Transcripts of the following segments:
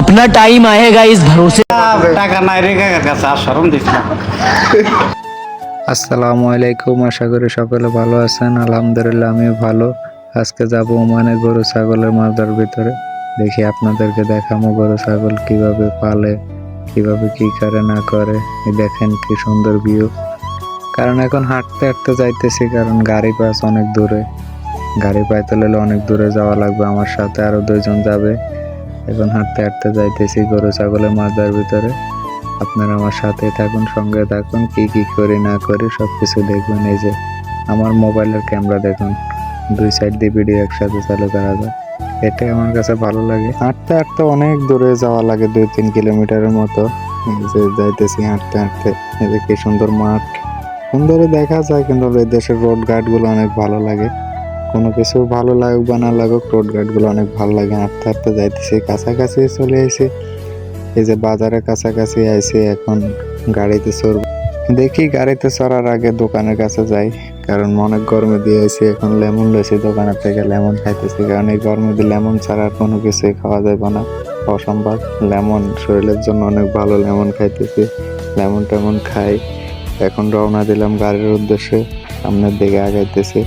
अपना टाइम आएगा इस भरोसे টাকা নাই রে কাকার কাছে আর সরম দিস না আসসালামু আলাইকুম আশা করি সকলে ভালো আছেন আলহামদুলিল্লাহ আমি ভালো আজকে যাব ওমানে গরু ছাগলের মাজার ভিতরে দেখি আপনাদেরকে দেখাবো গরু ছাগল কিভাবে পালে কিভাবে কি করে না করে এই দেখেন কি সুন্দর ভিউ কারণ এখন হাঁটতে হাঁটতে যাইতেছি, কারণ গাড়ি পাস অনেক দূরে। গাড়ি পাইতে হলে অনেক দূরে যাওয়া লাগবে আমার সাথে আরও দুইজন যাবে। এখন হাঁটতে হাঁটতে যাইতেছি গরু, ছাগলের মাজার ভিতরে। আপনারা আমার সাথে থাকুন, সঙ্গে থাকুন, কি কি করি, না করি সব কিছু দেখবেন। এই যে আমার মোবাইলের ক্যামেরা দেখুন, দুই সাইড দিয়ে ভিডিও একসাথে চালু করা যায়। এটাই আমার কাছে ভালো লাগে। হাঁটতে হাঁটতে অনেক দূরে যাওয়া লাগে, দুই তিন কিলোমিটারের মতো। যাইতেছি হাঁটতে হাঁটতে কি সুন্দর মাঠ। সুন্দরে দেখা যায়, কিন্তু এই দেশের রোডগুলো অনেক ভালো লাগে। কোনো কিছু ভালো লাগুক বা না লাগুক রোডগুলো অনেক ভালো লাগে। হাঁটতে হাঁটতে যাইতেছি, কাছাকাছি চলে এসে এই যে বাজারের কাছাকাছি আইছি, এখন গাড়িতে চড়ব। দেখি গাড়িতে চড়ার আগে দোকানের কাছে যাই, কারণ অনেক গরমে দিয়ে আইছি। এখন লেমন লইছি দোকানের থেকে, লেমন খাইতেছি। কারণ এই গরমে দিয়ে লেমন ছাড়া কোনো কিছুই খাওয়া যাবে না। অসম্ভব। লেমন শরীরের জন্য অনেক ভালো লেমন খাইতেছি। লেমন টেমন খাই। এখন রওনা দিলাম গাড়ির উদ্দেশ্যে সামনের দিকে আগাইতেছি।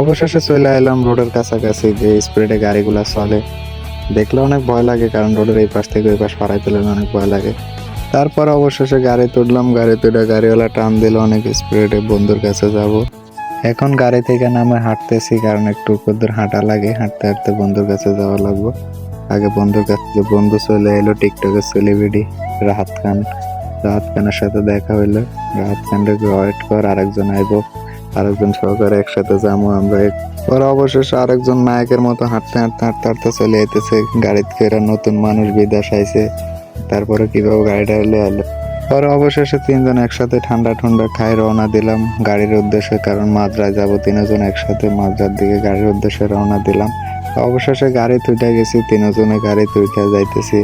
অবশেষে চলে এলাম রোডের কাছাকাছি যে স্পিডে গাড়িগুলা চলে। দেখলে অনেক ভয় লাগে, কারণ রোডের এই পাশ থেকে ওই পাশ পাড়াই তুলে অনেক ভয় লাগে। তারপর অবশেষে গাড়ি তুললাম, গাড়ি তুলে গাড়িওয়ালা টান দিল, অনেক স্পিডে বন্ধুর কাছে যাব। এখন গাড়ি থেকে নামে হাঁটতেছি, কারণ একটু কদ্দুর হাঁটা লাগে, হাঁটতে হাঁটতে বন্ধুর কাছে যাওয়া লাগবো। আগে বন্ধুর কাছে বন্ধু চলে এলো, টিকটকের সেলিব্রিটি রাহাত খান। রাহাত খানের সাথে দেখা হইল। রাহাত খানকে ওয়েট কর, আরেকজন আইবো। আরেকজন সহকারে একসাথে যাব আমরা। ওরা অবশেষে আরেকজন নায়কের মতো হাঁটতে হাঁটতে হাঁটতে হাঁটতে চলে যেতেছে গাড়িতে ফেরা নতুন মানুষ বিদেশ আইছে। তারপরে কীভাবে গাড়িটা এলে এলো পরে অবশেষে তিনজন একসাথে ঠান্ডা ঠান্ডা খাই রওনা দিলাম গাড়ির উদ্দেশ্যে, কারণ মাদ্রায় যাব তিনজন একসাথে। মাদ্রার দিকে গাড়ির উদ্দেশ্যে রওনা দিলাম। অবশেষে গাড়ি তুইটা গেছি, তিনজনে গাড়ি তুইটা যাইতেছি।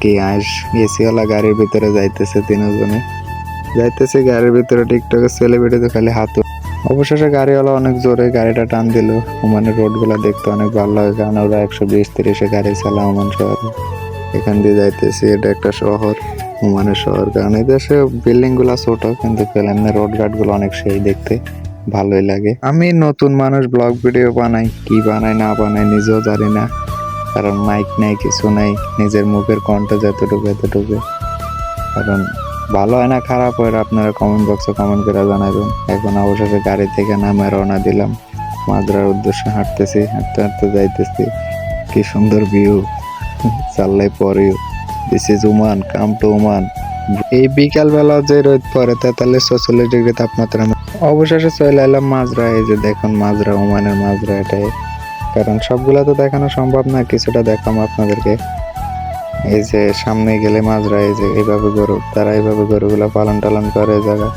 কি আইস এসিওয়ালা গাড়ির ভিতরে যাইতেছে তিনজনে। যাইতেছে গাড়ির ভিতরে টিকটকের সেলিব্রিটি তো খালি হাত অবশেষে গাড়িওয়ালা অনেক জোরে গাড়িটা টান দিল। ওমানের রোডগুলো দেখতে অনেক ভালো লাগে কারণ ওরা একশো বিশ, তিরিশে গাড়ি চালা ওমান শহরে। এখান দিয়ে যাইতেছি, এটা একটা শহর, ওমানের শহর। কারণ এই দেশে বিল্ডিংগুলা ছোট, কিন্তু এমনি রোড ঘাটগুলো অনেক সেই দেখতে, ভালোই লাগে। আমি নতুন মানুষ, ব্লগ ভিডিও বানাই, কি বানাই, না বানাই, নিজেও জানি না। কারণ মাইক নাই, কিছু নাই, নিজের মুখের কণ্ঠ যতটুকু এতটুকু কারণ ভালো হয় না, খারাপ হয় আপনারা কমেন্ট বক্সে কমেন্ট করে জানাবেন। এখন অবশেষে গাড়ি থেকে নামে রওনা দিলাম। মাদ্রার উদ্দেশ্যে হাঁটতেছি, হাঁটতে হাঁটতে যাইতেছি। কি সুন্দর ভিউ চাল্লাই পরে this is woman come to woman এই বিকালবেলা যে রোদ পরে তেতাল্লিশ ছচল্লিশ ডিগ্রি তাপমাত্রা অবশেষে চলে এলাম মাজরা এই যে দেখুন মাজরা ওমানের মাজরা এটাই কারণ সবগুলা তো দেখানো সম্ভব না, কিছুটা দেখাম আপনাদেরকে। এই যে সামনে গেলে মাজরা এই যে এইভাবে গরু, তারা এইভাবে গরুগুলো পালন টালন করে জায়গা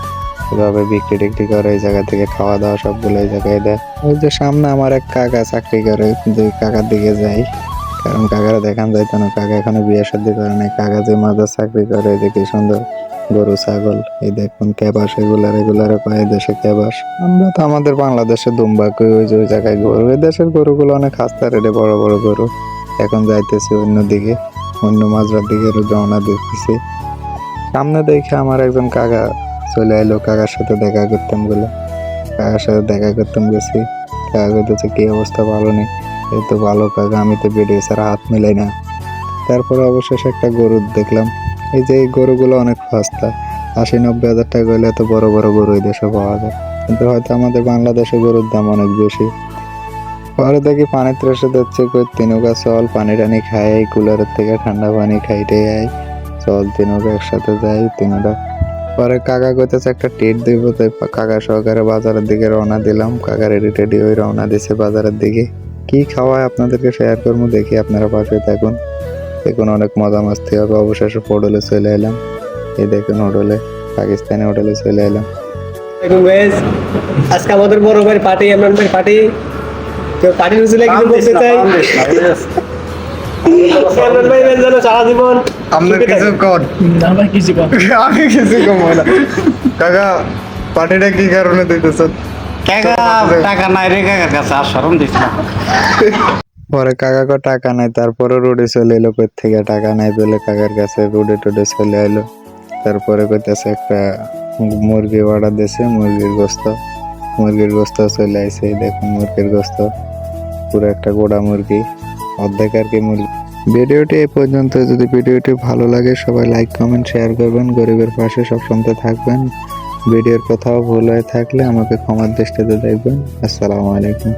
এভাবে বিক্রি টিক্রি করে এই জায়গা থেকে খাওয়া দাওয়া সবগুলো এই জায়গায় দেয়। ওই যে সামনে আমার এক কাকা চাকরি করে দুই কাকার দিকে যাই, কারণ কাকারা দেখান যাইতো না, কাকা এখনও বিয়ে শাদী করে নাই, কাকা যে মাদার চাকরি করে, যে কি সুন্দর। গরু, ছাগল, এই দেখুন ক্যাবাস, এগুলা রেগুলার এই দেশে ক্যাবাস। আমরা তো আমাদের বাংলাদেশে দুম্বা কই ওই যে ওই জায়গায় গরু এই দেশের গরুগুলো অনেক খাস্তা রেটে বড় বড় গরু। এখন যাইতেছি অন্যদিকে, অন্য মাজরার দিকে রওনা দিতেছি। সামনে দেখে আমার একজন কাকা চলে এলো কাকার সাথে দেখা করতাম বলে। কাকার সাথে দেখা করতাম, গেছি। কাকা করতেছে কি অবস্থা? ভালো নেই? এই তো ভালো, কাকা আমি তো ভিডিও ছাড়া হাত মিলাই না। তারপরে অবশেষে একটা গরু দেখলাম। এই যে গরুগুলো অনেক সস্তা। আশি, নব্বই হাজার টাকা হলে এত বড় বড় গরু এই দেশে পাওয়া যায়। কিন্তু হয়তো আমাদের বাংলাদেশে গরুর দাম অনেক বেশি। পরে দেখি পানি ত্রাসে দিচ্ছে কই তিনুকা চল, পানি টানি খাই কুলারের থেকে ঠান্ডা পানি খাইতে যাই চল তিনুকা একসাথে যাই তিনুটা পরে কাকা কইতেছে একটা টিট দিব, তাই কাকা সহকারে বাজারের দিকে রওনা দিলাম। কাকা রেডি টেডি হয়ে রওনা দিছে বাজারের দিকে। কি খাওয়ায় আপনাদেরকে শেয়ার করব, দেখি আপনারা পাশে থাকুন। দেখুন অনেক মজা মাস্তি হবে। অবশেষে হোটেলে চলে এলাম। এই দেখুন হোটেলে পাকিস্তানি হোটেলে চলে এলাম। আজকে আমাদের বড় ভাই পার্টি ইমরান ভাই পার্টি তো পার্টি রুজুলে কিছু বলতে চাই? ইমরান ভাই যেন সারা জীবন আপনার কিছু কর। আমার কিছু কম আমি কিছু কম না। কাকা পার্টিটা কি কারণে দিতেছেন? কাকা টাকা নাই রে কাকার কাছে আর সরম দিস না। পরে কাকা কো টাকা নাই। তারপরে রোডে চলে এলো থেকে? টাকা নাই পেলে কাকার কাছে রোডে টোডে চলে এলো। তারপরে কইতেছে, একটা মুরগি অর্ডার দিয়েছে, মুরগির গোস্ত। মুরগির গোস্ত চলে এই দেখুন মুরগির গোস্ত। পুরো একটা গোড়া মুরগি, অর্ধেক আর কি মুরগি। ভিডিওটি এই পর্যন্ত। যদি ভিডিওটি ভালো লাগে, সবাই লাইক, কমেন্ট, শেয়ার করবেন। গরিবের পাশে সব শুনতে থাকবেন। ভিডিওর কোথাও ভুল হয়ে থাকলে আমাকে ক্ষমার দৃষ্টিতে দেখবেন। আসসালামু আলাইকুম।